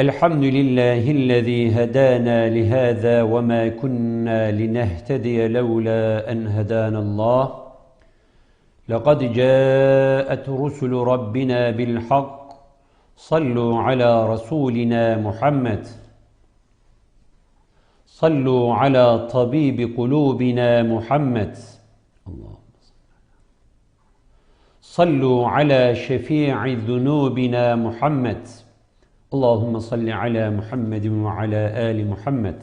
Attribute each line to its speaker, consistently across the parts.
Speaker 1: الحمد لله الذي هدانا لهذا وما كنا لنهتدي لولا أن هدانا الله. لقد جاءت رسل ربنا بالحق. صلوا على رسولنا محمد. صلوا على طبيب قلوبنا محمد. صلوا على شفيع ذنوبنا محمد. اللهم صل على محمد وعلى آل محمد.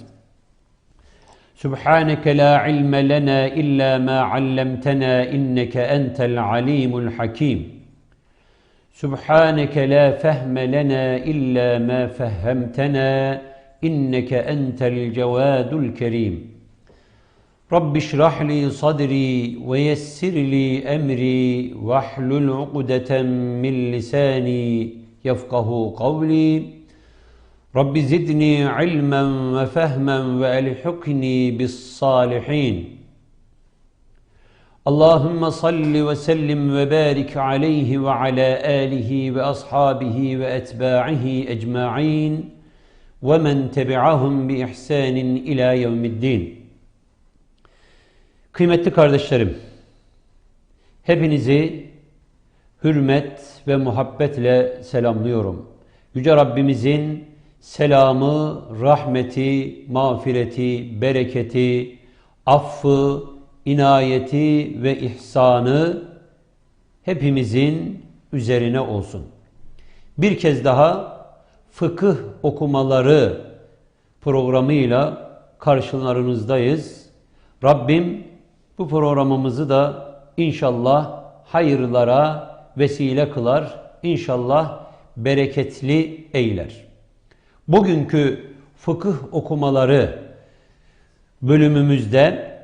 Speaker 1: سبحانك لا علم لنا إلا ما علمتنا إنك أنت العليم الحكيم. سبحانك لا فهم لنا إلا ما فهمتنا إنك أنت الجواد الكريم. رب اشرح لي صدري ويسر لي أمري واحلل عقدة من لساني يفقه قولي رب زدني علما وفهما والحقني بالصالحين اللهم صل وسلم وبارك عليه وعلى اله واصحابه واتباعه اجمعين ومن تبعهم باحسان الى يوم الدين Kıymetli kardeşlerim, hepinizi hürmet ve muhabbetle selamlıyorum. Yüce Rabbimizin selamı, rahmeti, mağfireti, bereketi, affı, inayeti ve ihsanı hepimizin üzerine olsun. Bir kez daha fıkıh okumaları programıyla karşılarınızdayız. Rabbim bu programımızı da inşallah hayırlara vesile kılar, inşallah bereketli eyler. Bugünkü fıkıh okumaları bölümümüzde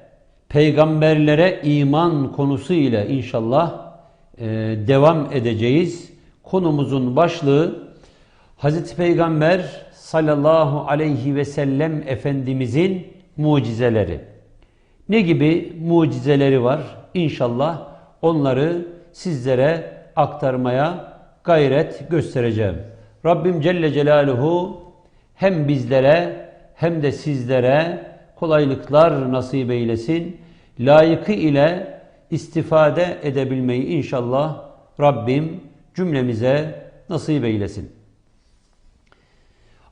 Speaker 1: peygamberlere iman konusu ile inşallah e, devam edeceğiz. Konumuzun başlığı Hazreti Peygamber sallallahu aleyhi ve sellem Efendimizin mucizeleri. Ne gibi mucizeleri var? İnşallah onları sizlere aktarmaya gayret göstereceğim. Rabbim Celle Celaluhu hem bizlere hem de sizlere kolaylıklar nasip eylesin. Layıkı ile istifade edebilmeyi inşallah Rabbim cümlemize nasip eylesin.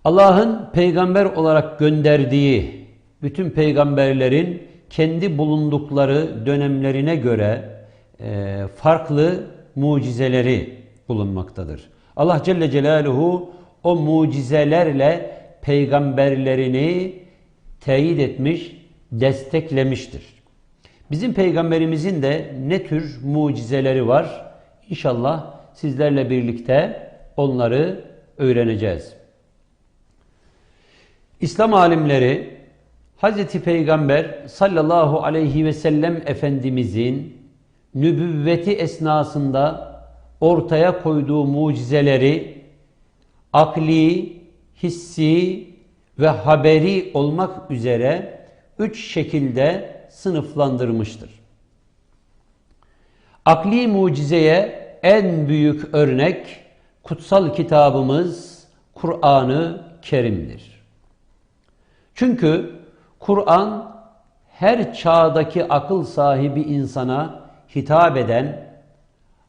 Speaker 1: Allah'ın peygamber olarak gönderdiği bütün peygamberlerin kendi bulundukları dönemlerine göre e, farklı mucizeleri bulunmaktadır. Allah Celle Celaluhu o mucizelerle peygamberlerini teyit etmiş, desteklemiştir. Bizim peygamberimizin de ne tür mucizeleri var? İnşallah sizlerle birlikte onları öğreneceğiz. İslam alimleri Hazreti Peygamber sallallahu aleyhi ve sellem Efendimizin nübüvveti esnasında ortaya koyduğu mucizeleri akli, hissi ve haberi olmak üzere üç şekilde sınıflandırmıştır. Akli mucizeye en büyük örnek kutsal kitabımız Kur'an-ı Kerim'dir. Çünkü Kur'an her çağdaki akıl sahibi insana hitap eden,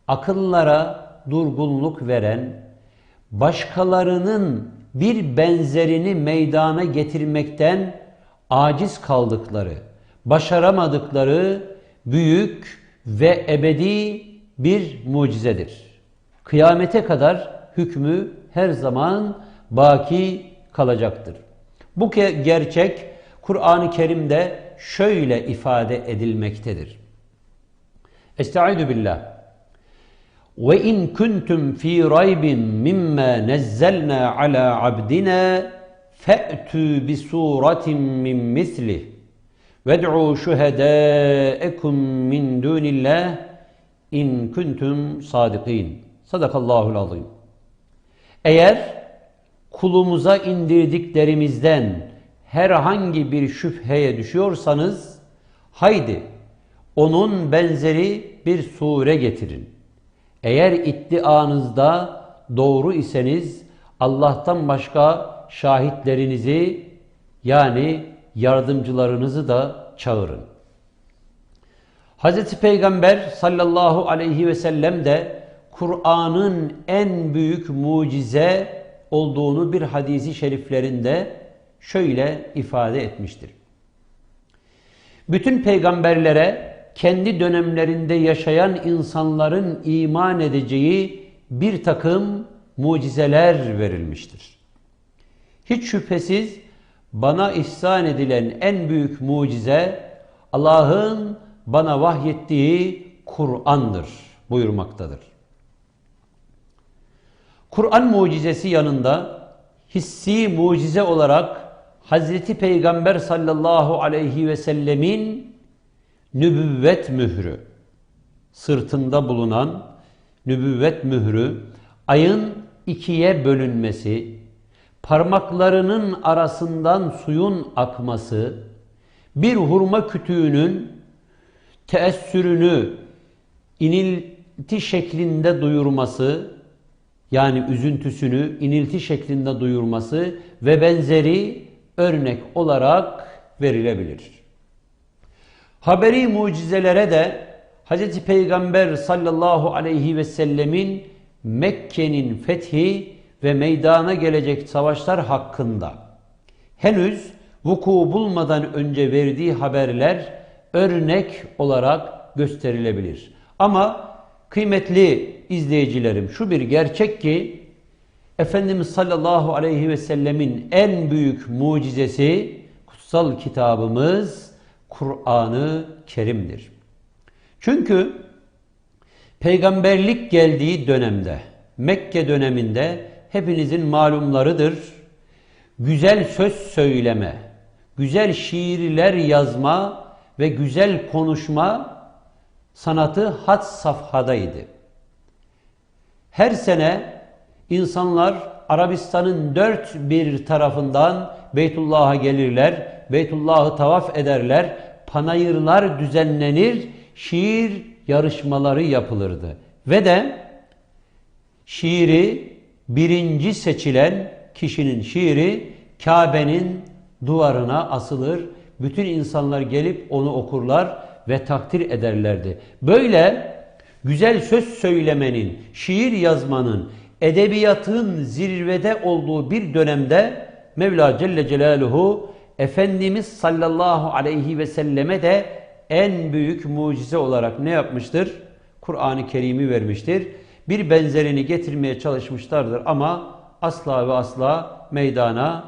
Speaker 1: akıllara durgunluk veren, başkalarının bir benzerini meydana getirmekten aciz kaldıkları, başaramadıkları büyük ve ebedi bir mucizedir. Kıyamete kadar hükmü her zaman baki kalacaktır. Bu gerçek Kur'an-ı Kerim'de şöyle ifade edilmektedir. Estaizu billah. Ve in kuntum fi raybin mimma nazzalna ala abdina fa'tu bi suratin min mislih ved'u şuhedâekum min dûnillah in kuntum sadikin. Sadakallahul azim. Eğer kulumuza indirdiklerimizden herhangi bir şüpheye düşüyorsanız haydi onun benzeri bir sure getirin. Eğer iddianızda doğru iseniz Allah'tan başka şahitlerinizi yani yardımcılarınızı da çağırın. Hz. Peygamber sallallahu aleyhi ve sellem de Kur'an'ın en büyük mucize olduğunu bir hadisi şeriflerinde şöyle ifade etmiştir. Bütün peygamberlere kendi dönemlerinde yaşayan insanların iman edeceği bir takım mucizeler verilmiştir. Hiç şüphesiz bana ihsan edilen en büyük mucize Allah'ın bana vahyettiği Kur'an'dır buyurmaktadır. Kur'an mucizesi yanında hissi mucize olarak Hazreti Peygamber sallallahu aleyhi ve sellemin nübüvvet mührü, sırtında bulunan nübüvvet mührü, ayın ikiye bölünmesi, parmaklarının arasından suyun akması, bir hurma kütüğünün teessürünü inilti şeklinde duyurması, yani üzüntüsünü inilti şeklinde duyurması ve benzeri örnek olarak verilebilir. Haberi mucizelere de Hz. Peygamber sallallahu aleyhi ve sellemin Mekke'nin fethi ve meydana gelecek savaşlar hakkında henüz vuku bulmadan önce verdiği haberler örnek olarak gösterilebilir. Ama kıymetli izleyicilerim şu bir gerçek ki Efendimiz sallallahu aleyhi ve sellemin en büyük mucizesi kutsal kitabımız Kur'an-ı Kerim'dir. Çünkü peygamberlik geldiği dönemde Mekke döneminde hepinizin malumlarıdır. Güzel söz söyleme, güzel şiirler yazma ve güzel konuşma sanatı had safhadaydı. Her sene insanlar Arabistan'ın dört bir tarafından Beytullah'a gelirler, Beytullah'ı tavaf ederler, panayırlar düzenlenir, şiir yarışmaları yapılırdı. Ve de şiiri birinci seçilen kişinin şiiri Kabe'nin duvarına asılır. Bütün insanlar gelip onu okurlar ve takdir ederlerdi. Böyle güzel söz söylemenin, şiir yazmanın, edebiyatın zirvede olduğu bir dönemde Mevla Celle Celaluhu Efendimiz sallallahu aleyhi ve selleme de en büyük mucize olarak ne yapmıştır? Kur'an-ı Kerim'i vermiştir. Bir benzerini getirmeye çalışmışlardır ama asla ve asla meydana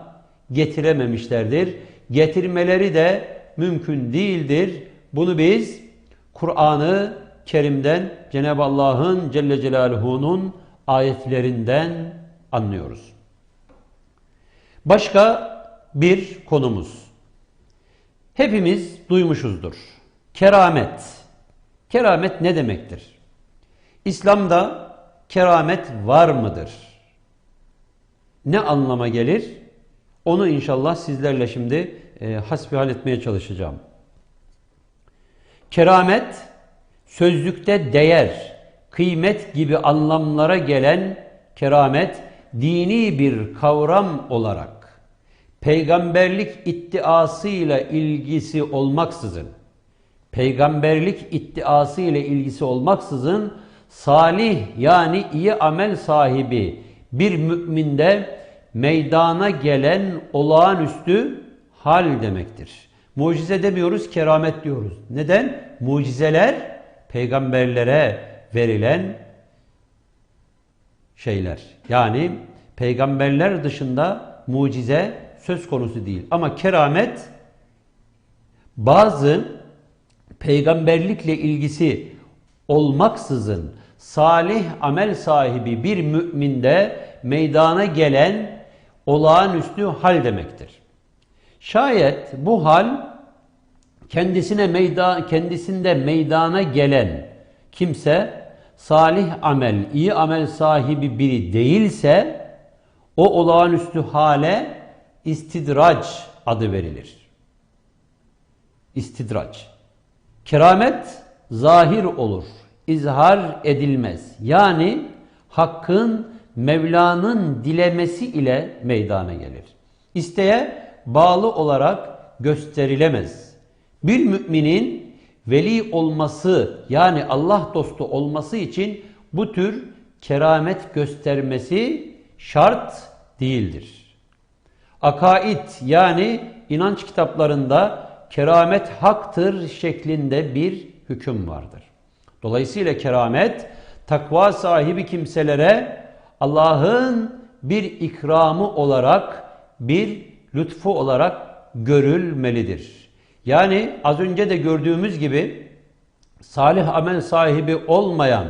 Speaker 1: getirememişlerdir. Getirmeleri de mümkün değildir. Bunu biz Kur'an-ı Kerim'den Cenab-ı Allah'ın Celle Celaluhu'nun ayetlerinden anlıyoruz. Başka bir konumuz. Hepimiz duymuşuzdur. Keramet. Keramet ne demektir? İslam'da keramet var mıdır? Ne anlama gelir? Onu inşallah sizlerle şimdi e, hasbihal etmeye çalışacağım. Keramet, sözlükte değer, kıymet gibi anlamlara gelen keramet, dini bir kavram olarak peygamberlik iddiasıyla ilgisi olmaksızın, peygamberlik iddiası ile ilgisi olmaksızın salih yani iyi amel sahibi bir müminde meydana gelen olağanüstü hal demektir. Mucize demiyoruz, keramet diyoruz. Neden? Mucizeler peygamberlere verilen şeyler. Yani peygamberler dışında mucize söz konusu değil. Ama keramet bazı peygamberlikle ilgisi olmaksızın salih amel sahibi bir müminde meydana gelen olağanüstü hal demektir. Şayet bu hal kendisine meydan kendisinde meydana gelen kimse salih amel, iyi amel sahibi biri değilse o olağanüstü hale istidrac adı verilir. İstidrac. Keramet zahir olur, izhar edilmez. Yani hakkın Mevla'nın dilemesi ile meydana gelir. İsteğe bağlı olarak gösterilemez. Bir müminin veli olması yani Allah dostu olması için bu tür keramet göstermesi şart değildir. Akaid yani inanç kitaplarında keramet haktır şeklinde bir hüküm vardır. Dolayısıyla keramet takva sahibi kimselere Allah'ın bir ikramı olarak, bir lütfu olarak görülmelidir. Yani az önce de gördüğümüz gibi salih amel sahibi olmayan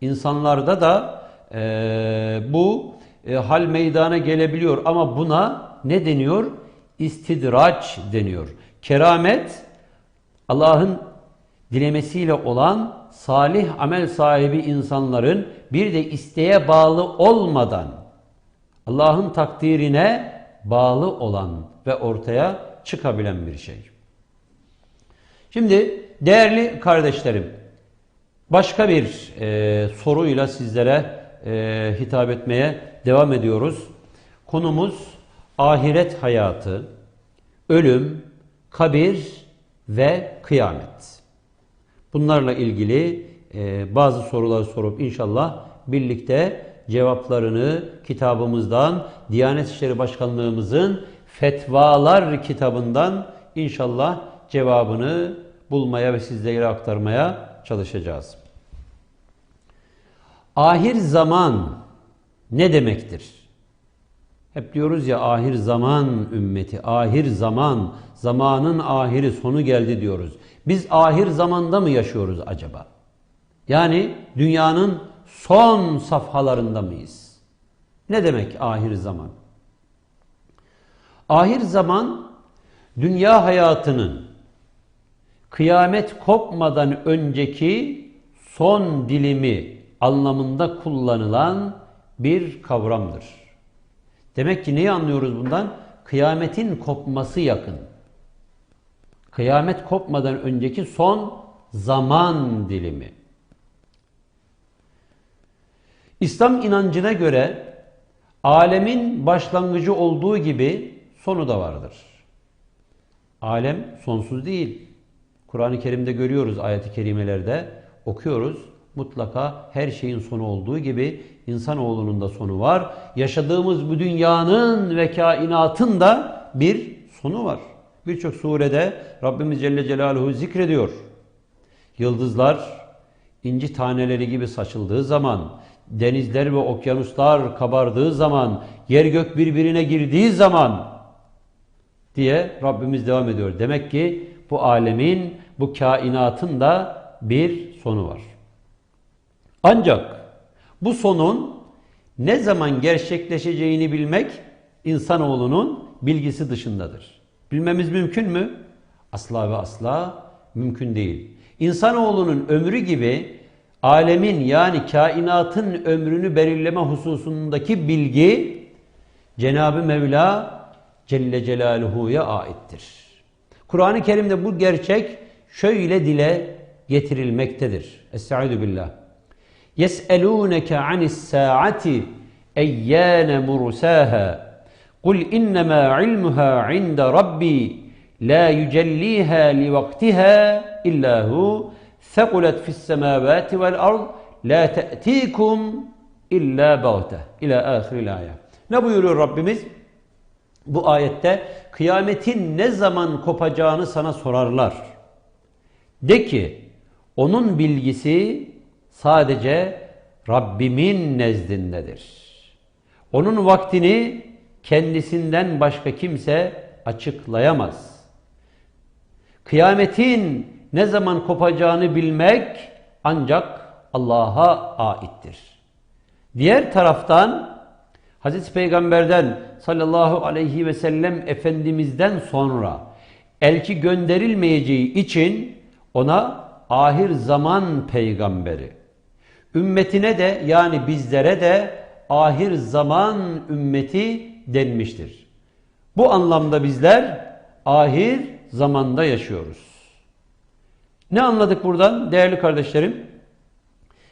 Speaker 1: insanlarda da e, bu e, hal meydana gelebiliyor. Ama buna ne deniyor? İstidraç deniyor. Keramet Allah'ın dilemesiyle olan salih amel sahibi insanların bir de isteğe bağlı olmadan Allah'ın takdirine bağlı olan ve ortaya çıkabilen bir şey. Şimdi değerli kardeşlerim başka bir e, soruyla sizlere e, hitap etmeye devam ediyoruz. Konumuz ahiret hayatı, ölüm, kabir ve kıyamet. Bunlarla ilgili e, bazı sorular sorup inşallah birlikte cevaplarını kitabımızdan, Diyanet İşleri Başkanlığımızın Fetvalar kitabından inşallah cevabını bulmaya ve sizlere aktarmaya çalışacağız. Ahir zaman ne demektir? Hep diyoruz ya ahir zaman ümmeti, ahir zaman, zamanın ahiri sonu geldi diyoruz. Biz ahir zamanda mı yaşıyoruz acaba? Yani dünyanın son safhalarında mıyız? Ne demek ahir zaman? Ahir zaman dünya hayatının kıyamet kopmadan önceki son dilimi anlamında kullanılan bir kavramdır. Demek ki neyi anlıyoruz bundan? Kıyametin kopması yakın. Kıyamet kopmadan önceki son zaman dilimi. İslam inancına göre alemin başlangıcı olduğu gibi sonu da vardır. Alem sonsuz değil. Kur'an-ı Kerim'de görüyoruz ayet-i kerimelerde okuyoruz. Mutlaka her şeyin sonu olduğu gibi insanoğlunun da sonu var. Yaşadığımız bu dünyanın ve kainatın da bir sonu var. Birçok surede Rabbimiz Celle Celaluhu zikrediyor. Yıldızlar inci taneleri gibi saçıldığı zaman, denizler ve okyanuslar kabardığı zaman, yer gök birbirine girdiği zaman diye Rabbimiz devam ediyor. Demek ki bu alemin, bu kainatın da bir sonu var. Ancak bu sonun ne zaman gerçekleşeceğini bilmek insanoğlunun bilgisi dışındadır. Bilmemiz mümkün mü? Asla ve asla mümkün değil. İnsanoğlunun ömrü gibi alemin yani kainatın ömrünü belirleme hususundaki bilgi Cenab-ı Mevla Celle Celaluhu'ya aittir. Kur'an-ı Kerim'de bu gerçek şöyle dile getirilmektedir. Estaizu billah. يَسْأَلُونَكَ عَنِ السَّاعَةِ اَيَّانَ مُرْسَاهَا قُلْ اِنَّمَا عِلْمُهَا عِنْدَ رَبِّي لَا يُجَلِّيهَا لِوَقْتِهَا إِلَّا هُ ثَقُلَتْ فِي السَّمَاوَاتِ وَالْأَرْضِ لَا تَأْتِيكُمْ إِلَّا بَغْتَةً İlâ ahiril ayet. Ne buyuruyor Rabbimiz? Bu ayette kıyametin ne zaman kopacağını sana sorarlar. De ki onun bilgisi sadece Rabbimin nezdindedir. Onun vaktini kendisinden başka kimse açıklayamaz. Kıyametin ne zaman kopacağını bilmek ancak Allah'a aittir. Diğer taraftan Hazreti Peygamber'den sallallahu aleyhi ve sellem Efendimiz'den sonra elçi gönderilmeyeceği için ona ahir zaman peygamberi. Ümmetine de yani bizlere de ahir zaman ümmeti denmiştir. Bu anlamda bizler ahir zamanda yaşıyoruz. Ne anladık buradan değerli kardeşlerim?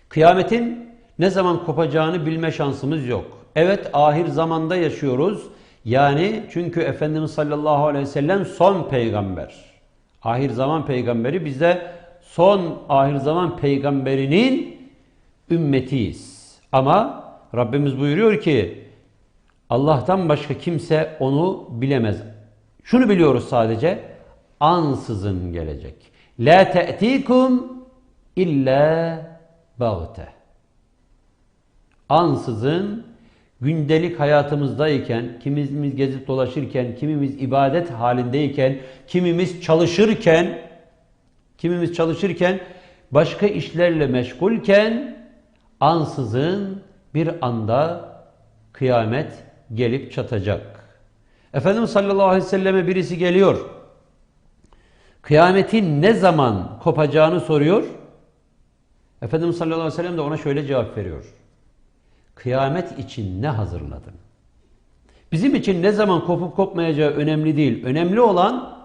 Speaker 1: Kıyametin ne zaman kopacağını bilme şansımız yok. Evet ahir zamanda yaşıyoruz. Yani çünkü Efendimiz sallallahu aleyhi ve sellem son peygamber. Ahir zaman peygamberi biz de son ahir zaman peygamberinin ümmetiyiz. Ama Rabbimiz buyuruyor ki Allah'tan başka kimse onu bilemez. Şunu biliyoruz sadece ansızın gelecek. La te'tikum illa bağte. Ansızın gündelik hayatımızdayken, kimimiz gezip dolaşırken, kimimiz ibadet halindeyken, kimimiz çalışırken, kimimiz çalışırken, başka işlerle meşgulken ansızın bir anda kıyamet gelip çatacak. Efendimiz sallallahu aleyhi ve selleme birisi geliyor. Kıyametin ne zaman kopacağını soruyor. Efendimiz sallallahu aleyhi ve sellem de ona şöyle cevap veriyor. Kıyamet için ne hazırladın? Bizim için ne zaman kopup kopmayacağı önemli değil. Önemli olan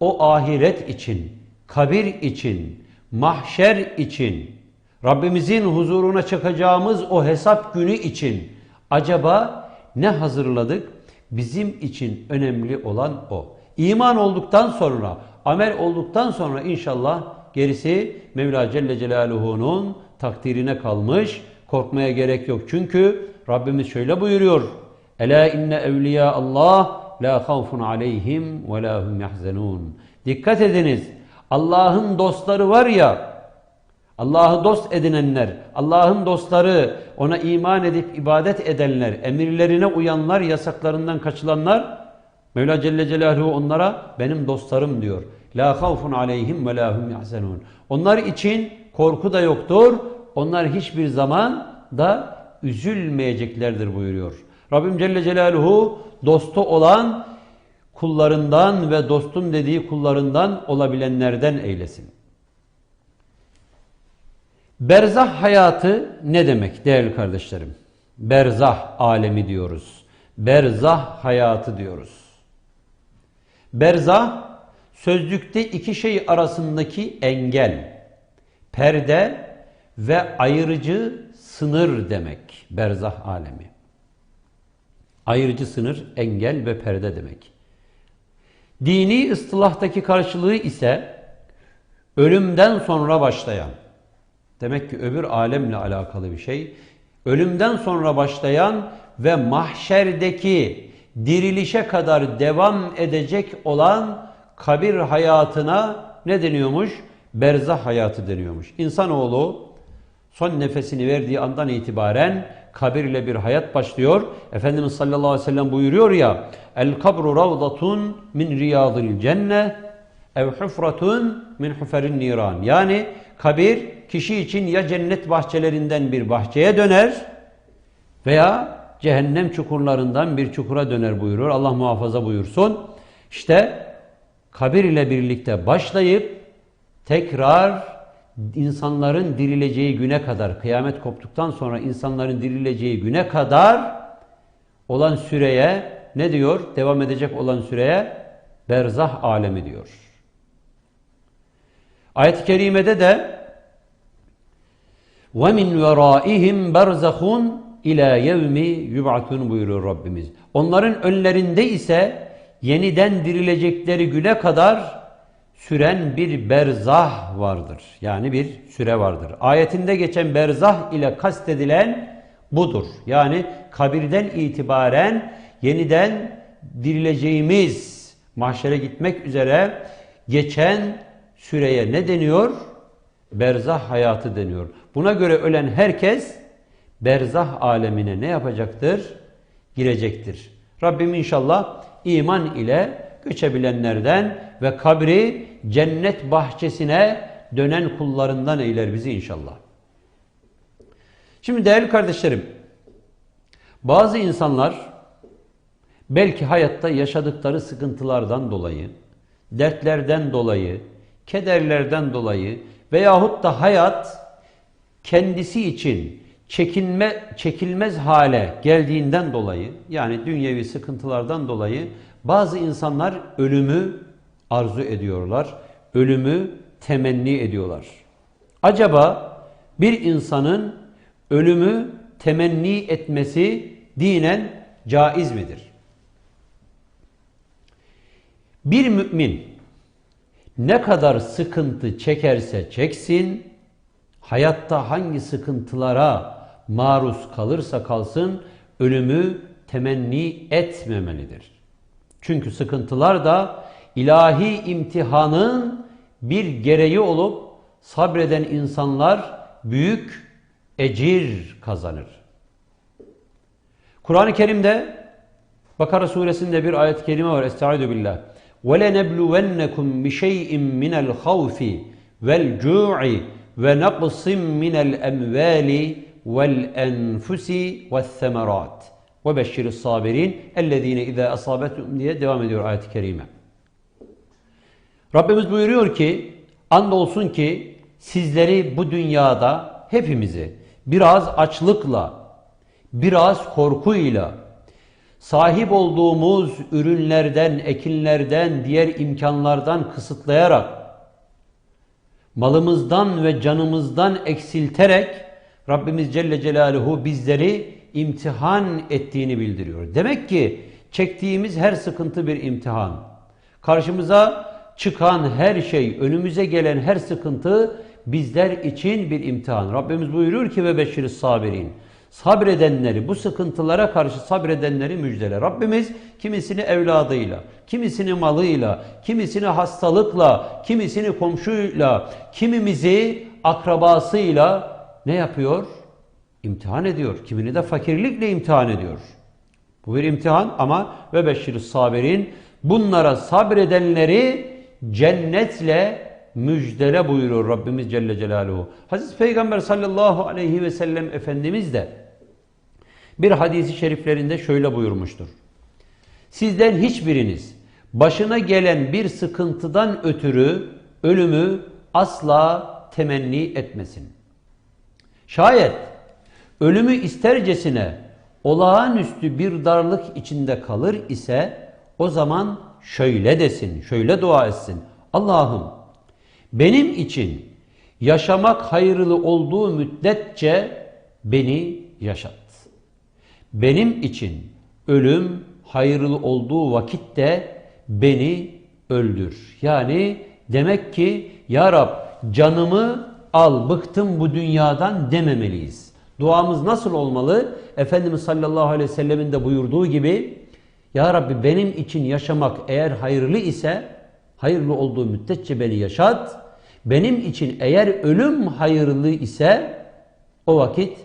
Speaker 1: o ahiret için, kabir için, mahşer için, Rabbimizin huzuruna çıkacağımız o hesap günü için acaba ne hazırladık? Bizim için önemli olan o. İman olduktan sonra, amel olduktan sonra inşallah gerisi Mevla Celle Celaluhu'nun takdirine kalmış. Korkmaya gerek yok. Çünkü Rabbimiz şöyle buyuruyor. Ela inne evliya Allah la havfun aleyhim ve la hum yahzenun. Dikkat ediniz. Allah'ın dostları var ya Allah'ı dost edinenler, Allah'ın dostları, ona iman edip ibadet edenler, emirlerine uyanlar, yasaklarından kaçılanlar, Mevla Celle Celaluhu onlara benim dostlarım diyor. La havfun aleyhim ve la. Onlar için korku da yoktur. Onlar hiçbir zaman da üzülmeyeceklerdir buyuruyor. Rabbim Celle Celaluhu dostu olan kullarından ve dostum dediği kullarından olabilenlerden eylesin. Berzah hayatı ne demek değerli kardeşlerim? Berzah alemi diyoruz. Berzah hayatı diyoruz. Berzah sözlükte iki şey arasındaki engel, perde ve ayırıcı sınır demek berzah alemi. Ayırıcı sınır, engel ve perde demek. Dini ıstılahtaki karşılığı ise ölümden sonra başlayan, Demek ki öbür alemle alakalı bir şey. Ölümden sonra başlayan ve mahşerdeki dirilişe kadar devam edecek olan kabir hayatına ne deniyormuş? Berzah hayatı deniyormuş. İnsanoğlu son nefesini verdiği andan itibaren kabirle bir hayat başlıyor. Efendimiz sallallahu aleyhi ve sellem buyuruyor ya El kabru ravdatun min riyadil cenne ev hufratun min huferin niran. Yani kabir kişi için ya cennet bahçelerinden bir bahçeye döner veya cehennem çukurlarından bir çukura döner buyurur. Allah muhafaza buyursun. İşte kabir ile birlikte başlayıp tekrar insanların dirileceği güne kadar, kıyamet koptuktan sonra insanların dirileceği güne kadar olan süreye ne diyor? Devam edecek olan süreye berzah alemi diyor. Ayet-i kerimede de وَمِنْ وَرَائِهِمْ بَرْزَخٌ ila yevmi yub'atun buyuruyor Rabbimiz. Onların önlerinde ise yeniden dirilecekleri güne kadar süren bir berzah vardır. Yani bir süre vardır. Ayetinde geçen berzah ile kastedilen budur. Yani kabirden itibaren yeniden dirileceğimiz mahşere gitmek üzere geçen süreye ne deniyor? Berzah hayatı deniyor. Buna göre ölen herkes berzah alemine ne yapacaktır? Girecektir. Rabbim inşallah iman ile göçebilenlerden ve kabri cennet bahçesine dönen kullarından eyler bizi inşallah. Şimdi değerli kardeşlerim, bazı insanlar belki hayatta yaşadıkları sıkıntılardan dolayı dertlerden dolayı, kederlerden dolayı veyahut da hayat kendisi için çekinme, çekilmez hale geldiğinden dolayı yani dünyevi sıkıntılardan dolayı bazı insanlar ölümü arzu ediyorlar. Ölümü temenni ediyorlar. Acaba bir insanın ölümü temenni etmesi dinen caiz midir? Bir mümin ne kadar sıkıntı çekerse çeksin, hayatta hangi sıkıntılara maruz kalırsa kalsın, ölümü temenni etmemelidir. Çünkü sıkıntılar da ilahi imtihanın bir gereği olup sabreden insanlar büyük ecir kazanır. Kur'an-ı Kerim'de Bakara suresinde bir ayet-i kerime var. Estaizu billah. وَلَنَبْلُوَنَّكُمْ بِشَيْءٍ مِنَ الْخَوْفِ وَالْجُوعِ وَنَقْصٍ مِنَ الْأَمْوَالِ وَالْأَنْفُسِ وَالثَّمَرَاتِ وَبَشِّرِ الصَّابِرِينَ اَلَّذ۪ينَ اِذَا أَصَابَتُمْ diye devam ediyor ayet-i kerime. Rabbimiz buyuruyor ki, andolsun ki sizleri bu dünyada hepimizi biraz açlıkla, biraz korkuyla, sahip olduğumuz ürünlerden, ekinlerden, diğer imkanlardan kısıtlayarak, malımızdan ve canımızdan eksilterek Rabbimiz Celle Celaluhu bizleri imtihan ettiğini bildiriyor. Demek ki çektiğimiz her sıkıntı bir imtihan. Karşımıza çıkan her şey, önümüze gelen her sıkıntı bizler için bir imtihan. Rabbimiz buyuruyor ki ve beşir sabirin. Sabredenleri, bu sıkıntılara karşı sabredenleri müjdele. Rabbimiz kimisini evladıyla, kimisini malıyla, kimisini hastalıkla, kimisini komşuyla, kimimizi akrabasıyla ne yapıyor? İmtihan ediyor. Kimini de fakirlikle imtihan ediyor. Bu bir imtihan ama ve beşir sabirin bunlara sabredenleri cennetle müjdele buyuruyor Rabbimiz Celle Celaluhu. Hazreti Peygamber sallallahu aleyhi ve sellem Efendimiz de bir hadisi şeriflerinde şöyle buyurmuştur. Sizden hiçbiriniz başına gelen bir sıkıntıdan ötürü ölümü asla temenni etmesin. Şayet ölümü istercesine olağanüstü bir darlık içinde kalır ise o zaman şöyle desin, şöyle dua etsin. Allah'ım benim için yaşamak hayırlı olduğu müddetçe beni yaşat. Benim için ölüm hayırlı olduğu vakitte beni öldür. Yani demek ki Ya Rab canımı al bıktım bu dünyadan dememeliyiz. Duamız nasıl olmalı? Efendimiz sallallahu aleyhi ve sellemin de buyurduğu gibi Ya Rabbi benim için yaşamak eğer hayırlı ise hayırlı olduğu müddetçe beni yaşat. Benim için eğer ölüm hayırlı ise o vakit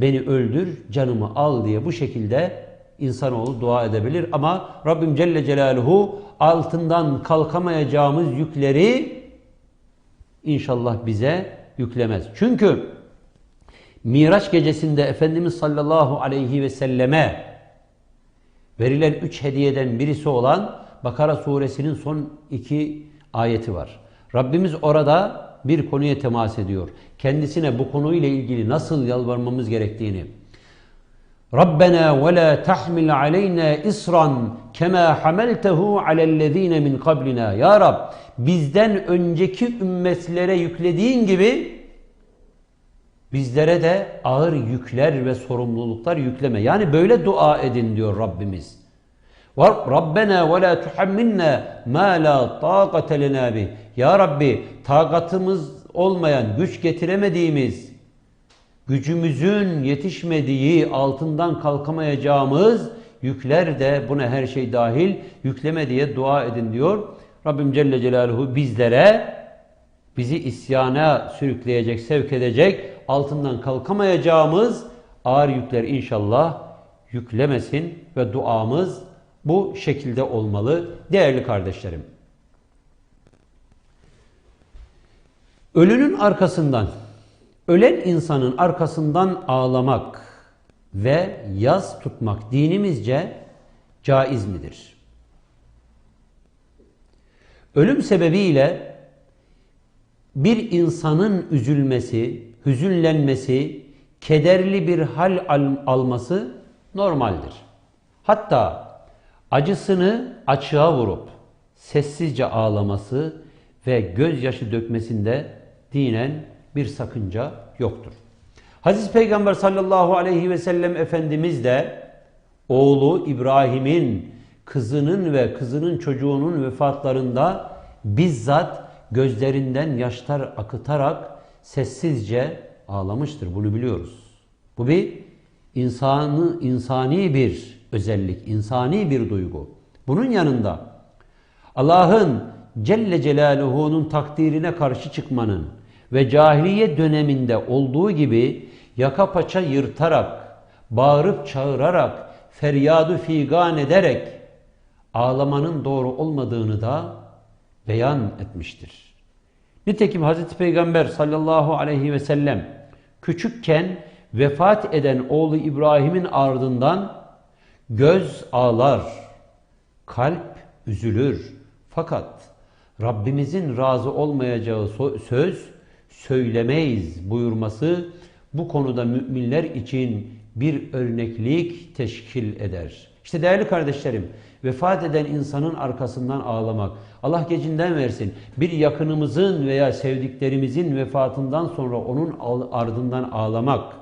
Speaker 1: beni öldür, canımı al diye bu şekilde insanoğlu dua edebilir. Ama Rabbim Celle Celaluhu altından kalkamayacağımız yükleri inşallah bize yüklemez. Çünkü Miraç gecesinde Efendimiz sallallahu aleyhi ve selleme verilen üç hediyeden birisi olan Bakara suresinin son iki ayeti var. Rabbimiz orada bir konuya temas ediyor. Kendisine bu konuyla ilgili nasıl yalvarmamız gerektiğini. Rabbena ve la tahmil aleyna isran kema hamaltehu alellezine min qablina. Ya Rab bizden önceki ümmetlere yüklediğin gibi bizlere de ağır yükler ve sorumluluklar yükleme. Yani böyle dua edin diyor Rabbimiz. Rabbena ve la tuhammilna ma la taqate lena bi. Ya Rabbi takatımız olmayan, güç getiremediğimiz, gücümüzün yetişmediği, altından kalkamayacağımız yükler de buna her şey dahil yükleme diye dua edin diyor. Rabbim Celle Celaluhu bizlere bizi isyana sürükleyecek, sevk edecek, altından kalkamayacağımız ağır yükler inşallah yüklemesin ve duamız bu şekilde olmalı değerli kardeşlerim. Ölünün arkasından, ölen insanın arkasından ağlamak ve yaz tutmak dinimizce caiz midir? Ölüm sebebiyle bir insanın üzülmesi, hüzünlenmesi, kederli bir hal al- alması normaldir. Hatta acısını açığa vurup sessizce ağlaması ve gözyaşı dökmesinde dinen bir sakınca yoktur. Hazreti Peygamber sallallahu aleyhi ve sellem Efendimiz de oğlu İbrahim'in kızının ve kızının çocuğunun vefatlarında bizzat gözlerinden yaşlar akıtarak sessizce ağlamıştır. Bunu biliyoruz. Bu bir insanı insani bir özellik, insani bir duygu. Bunun yanında Allah'ın Celle Celaluhu'nun takdirine karşı çıkmanın ve cahiliye döneminde olduğu gibi yaka paça yırtarak, bağırıp çağırarak, feryadu figan ederek ağlamanın doğru olmadığını da beyan etmiştir. Nitekim Hazreti Peygamber sallallahu aleyhi ve sellem küçükken vefat eden oğlu İbrahim'in ardından göz ağlar, kalp üzülür. Fakat Rabbimizin razı olmayacağı söz söylemeyiz buyurması bu konuda müminler için bir örneklik teşkil eder. İşte değerli kardeşlerim, vefat eden insanın arkasından ağlamak, Allah gecinden versin, bir yakınımızın veya sevdiklerimizin vefatından sonra onun ardından ağlamak,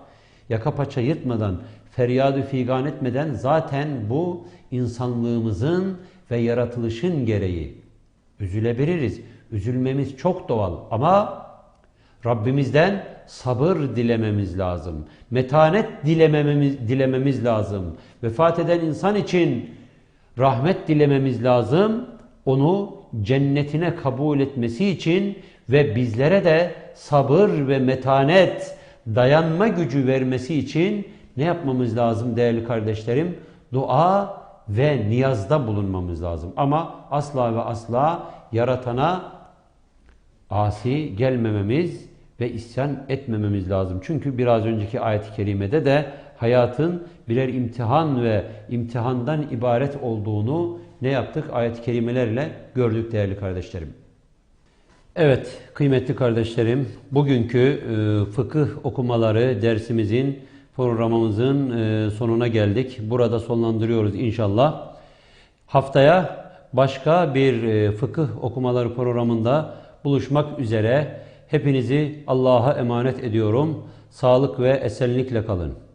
Speaker 1: yaka paça yırtmadan, feryadı figan etmeden zaten bu insanlığımızın ve yaratılışın gereği. Üzülebiliriz. Üzülmemiz çok doğal ama Rabbimizden sabır dilememiz lazım. Metanet dilememiz, dilememiz lazım. Vefat eden insan için rahmet dilememiz lazım. Onu cennetine kabul etmesi için ve bizlere de sabır ve metanet, dayanma gücü vermesi için ne yapmamız lazım değerli kardeşlerim? Dua ve niyazda bulunmamız lazım. Ama asla ve asla yaratana asi gelmememiz ve isyan etmememiz lazım. Çünkü biraz önceki ayet-i kerimede de hayatın birer imtihan ve imtihandan ibaret olduğunu ne yaptık? Ayet-i kerimelerle gördük değerli kardeşlerim. Evet kıymetli kardeşlerim, bugünkü e, fıkıh okumaları dersimizin, programımızın e, sonuna geldik. Burada sonlandırıyoruz inşallah. Haftaya başka bir e, fıkıh okumaları programında buluşmak üzere hepinizi Allah'a emanet ediyorum. Sağlık ve esenlikle kalın.